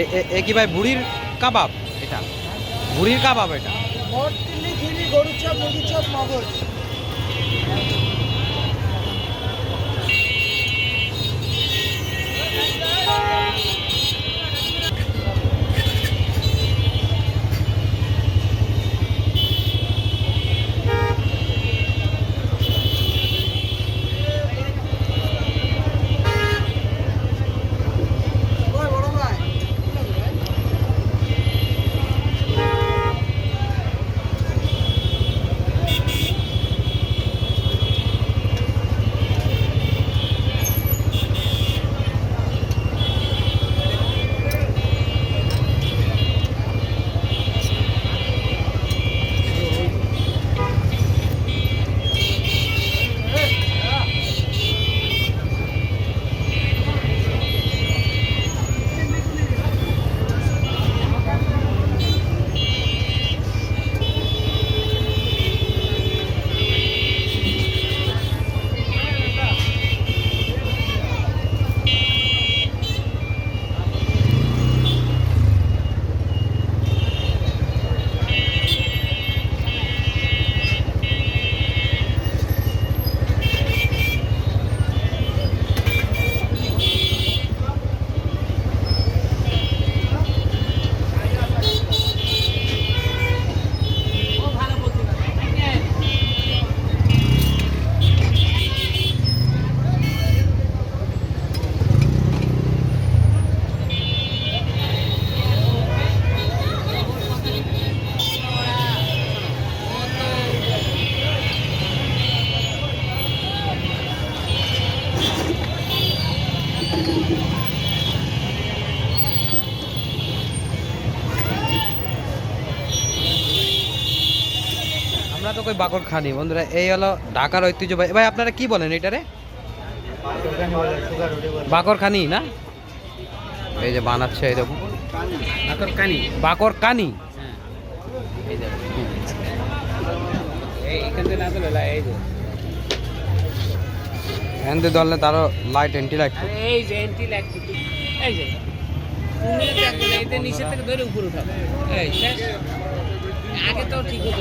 এ- কি ভাই বুড়ির কাবাব? এটা। বুড়ির কাবাব এটা। মগজ আমরা তো কই বাকর খানি। বন্ধুরা এই হলো ঢাকার ঐতিহ্য ভাই আপনারা কি বলেন এটারে? বাকর খানি না? এই যে বানাচ্ছে এই দেখুন বাকর কানি। বাকর কানি? এই যে এই এখান থেকে না চলে এই যে। এনতে ধরলে তারও লাইট এন্টি লাইট এই যে এন্টি লাইট এই যে। তুমি নিচে থেকে ধরে উপরে উঠাবে এই আগে তো ঠিক হতো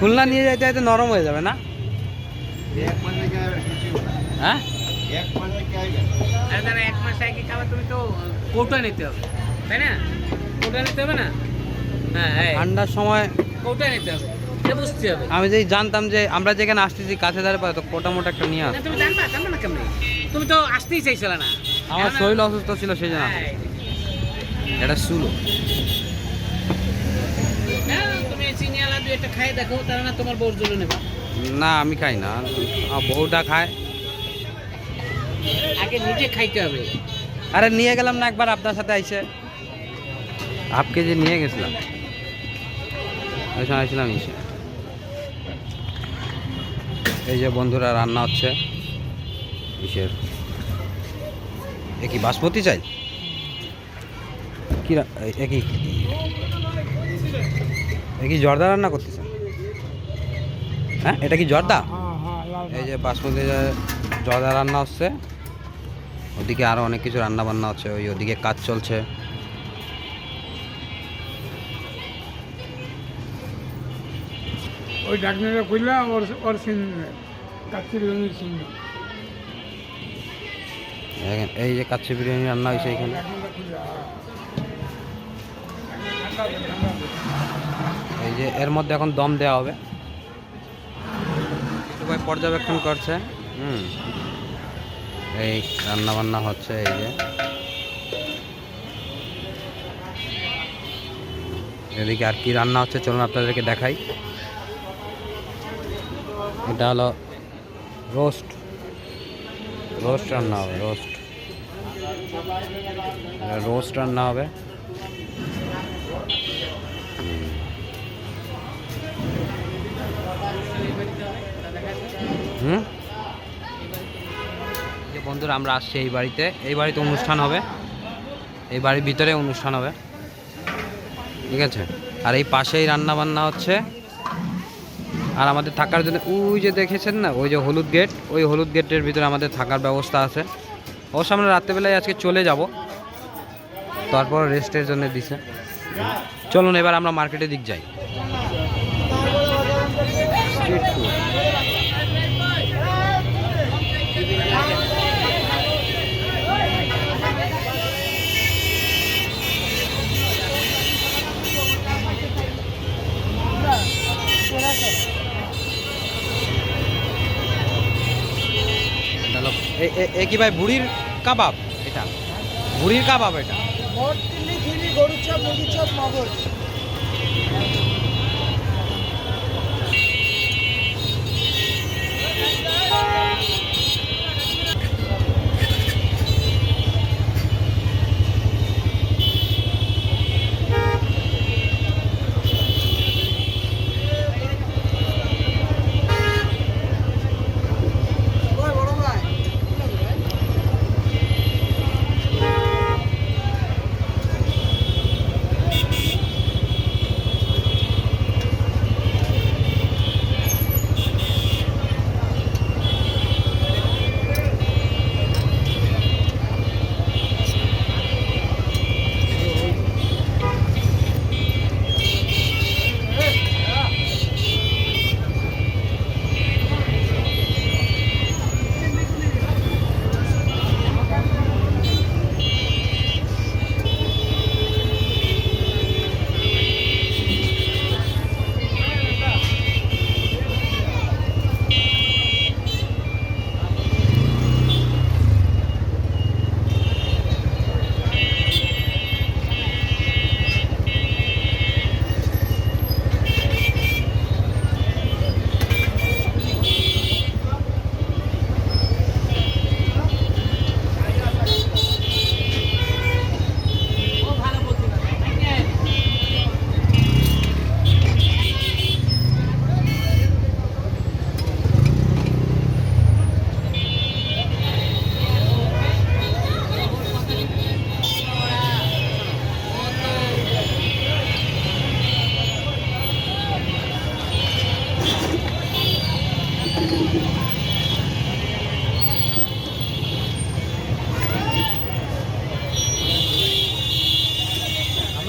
খুলনা নিয়ে যাইতে যাইতে নরম হয়ে যাবে না? হ্যাঁ? আর এক মাস আগে খাবার তুমি তো কৌটা নিতে হবে তাই না? কৌটা নিতে হবে না? হ্যাঁ এই। ঠান্ডার সময় কৌটা নিতে হবে বুঝতে হবে। আমি যদি জানতাম যে আমরা যেখানে আসতেছি কাছে দাঁড়িয়ে পাই তো কোটা মোটা একটা নিয়ে আস তুমি জানবা জানবা না কেমনি? তুমি তো আসতেই চাইছিলে না। আমার শরীর অসুস্থ ছিল সেই জন্য। এটা শুলো না তোমার বউর জন্য নেবা। না আমি খাই না। বউটা খায়। আগে নিজে খাইতে হবে। আরে নিয়ে গেলাম না একবার আপনার সাথে আইসে। হাফ কেজি নিয়ে গেছিলাম। সময় ইসে এই যে বন্ধুরা রান্না হচ্ছে। ইসের এ কি বাসমতি চাই? কি রা- এ- এ কি? এ কি জর্দা রান্না করতেছেন? হ্যাঁ এটা কি জর্দা? এই যে বাসমতি জর্দা রান্না হচ্ছে ওদিকে আরও অনেক কিছু রান্না বান্না হচ্ছে ওই ওদিকে কাজ চলছে। ওই ডাকনাটা খুললা ওর ওর সিন কাচ্চির জমির সিন। এই যে কাচ্চি বিরিয়ানি রান্না হয়েছে এখানে। খুললা এই যে এর মধ্যে এখন দম দেওয়া হবে। সবাই পর্যবেক্ষণ করছে। হুম। এই রান্না বান্না হচ্ছে এই যে। এদিকে আর কি রান্না হচ্ছে চলুন আপনাদেরকে দেখাই। এটা হলো রোস্ট। রোস্ট রান্না হবে রোস্ট। রোস্ট রান্না হবে। হুম। যে বন্ধুরা, আমরা আসছি এই বাড়িতে। এই বাড়িতে অনুষ্ঠান হবে। এই বাড়ির ভিতরে অনুষ্ঠান হবে। ঠিক আছে? আর এই পাশেই রান্না বান্না হচ্ছে। আর আমাদের থাকার জন্য, ওই যে দেখেছেন না, ওই যে হলুদ গেট ওই হলুদ গেটের ভিতরে আমাদের থাকার ব্যবস্থা আছে। অবশ্য আমরা রাত্রেবেলায় আজকে চলে যাব। তারপর রেস্টের জন্য দিছে। চলুন, এবার আমরা মার্কেটের দিক যাই। হ্যালো এ- কি ভাই বুড়ির কাবাব? এটা। বুড়ির কাবাব এটা। গরুর চপ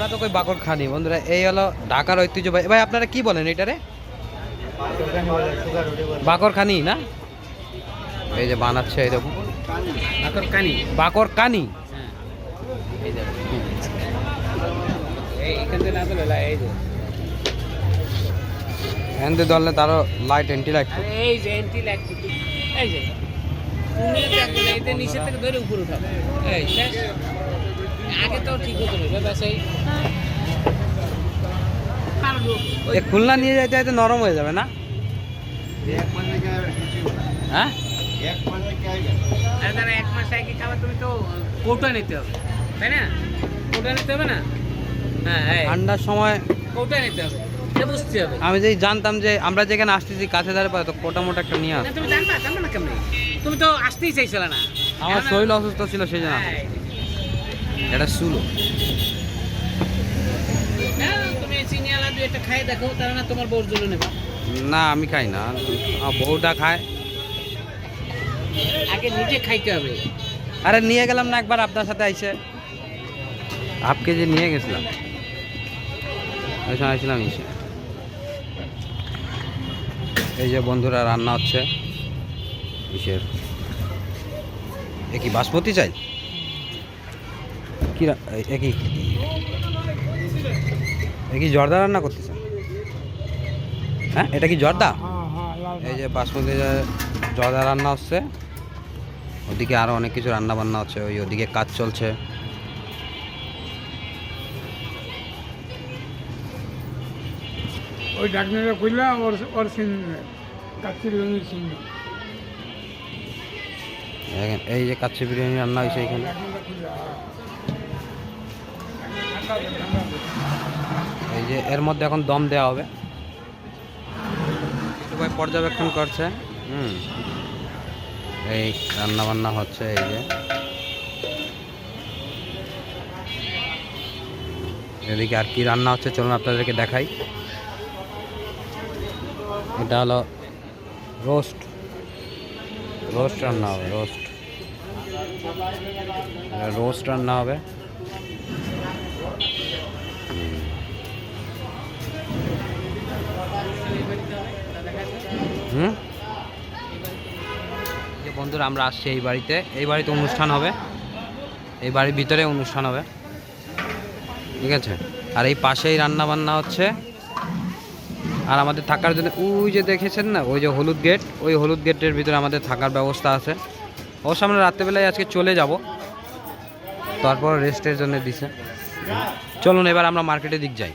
আমরা তো কই বাকর খানি। বন্ধুরা এই হলো ঢাকার ঐতিহ্য ভাই। আপনারা কি বলেন এটারে? বাকর খানি না? এই যে বানাচ্ছে এই দেখুন এখন কানি বাকর কানি এনতে ধরলে তারও লাইট এন্টি লাইট এই যে এন্টি লাইট এই যে। তুমি তো নিচের থেকে ধরে উপরে উঠাবে। এই শেষ। আগে তো ঠিক হতো খুলনা নিয়ে যাইতে যাইতে নরম হয়ে যাবে না? হ্যাঁ? এক মাস আগে খাবার তুমি তো কৌটা নিতে হবে তাই না? কৌটা নিতে হবে না? হ্যাঁ এই, ঠান্ডার সময় কৌটা নিতে হবে বুঝতে হবে। আমি যদি জানতাম যে আমরা যেখানে আসতেছি কাছে দাঁড়িয়ে পাই তো কোটা মোটা একটা নিয়ে তুমি জানবা জানবা না কেমন? তুমি তো আসতেই চাইছিলে না। আমার শরীর অসুস্থ ছিল সেই জন্য। হ্যাঁ, এটা শুলো না তোমার বউর জন্য নেবা। না আমি খাই না। বউটা খায়। আগে নিজে খাইতে হবে। আরে নিয়ে গেলাম না একবার আপনার সাথে আইসে। হাফ কেজি নিয়ে গেছিলাম। সময় ইসে এই যে বন্ধুরা রান্না হচ্ছে। ইসের এ কি বাসমতি চাই? কি রা- এ- এ কি? জর্দা রান্না করতেছেন? হ্যাঁ এটা কি জর্দা? হ্যাঁ হ্যাঁ এই যে বাসমতি জর্দা রান্না হচ্ছে ওদিকে আরও অনেক কিছু রান্না বান্না হচ্ছে ওই ওদিকে কাজ চলছে। ওই ঢাকনাটা খুললে ওর ওর সিন কাচ্চি বিরিয়ানির সিন। এই যে কাচ্চি বিরিয়ানি রান্না হয়েছে এখানে। এই যে এর মধ্যে এখন দম দেওয়া হবে। সবাই পর্যবেক্ষণ করছে। হুম। এই রান্না বান্না হচ্ছে এই যে। এদিকে আর কি রান্না হচ্ছে চলুন আপনাদেরকে দেখাই। এটা হলো রোস্ট। রোস্ট রান্না হবে রোস্ট। রোস্ট রান্না হবে। হুম? যে বন্ধুরা, আমরা আসছি এই বাড়িতে। এই বাড়িতে অনুষ্ঠান হবে। এই বাড়ির ভিতরে অনুষ্ঠান হবে। ঠিক আছে? আর এই পাশেই রান্না বান্না হচ্ছে। আর আমাদের থাকার জন্য, ওই যে দেখেছেন না, ওই যে হলুদ গেট ওই হলুদ গেটের ভিতরে আমাদের থাকার ব্যবস্থা আছে। অবশ্য আমরা রাত্রেবেলায় আজকে চলে যাব। তারপর রেস্টের জন্য দিছে। চলুন এবার আমরা মার্কেটের দিক যাই।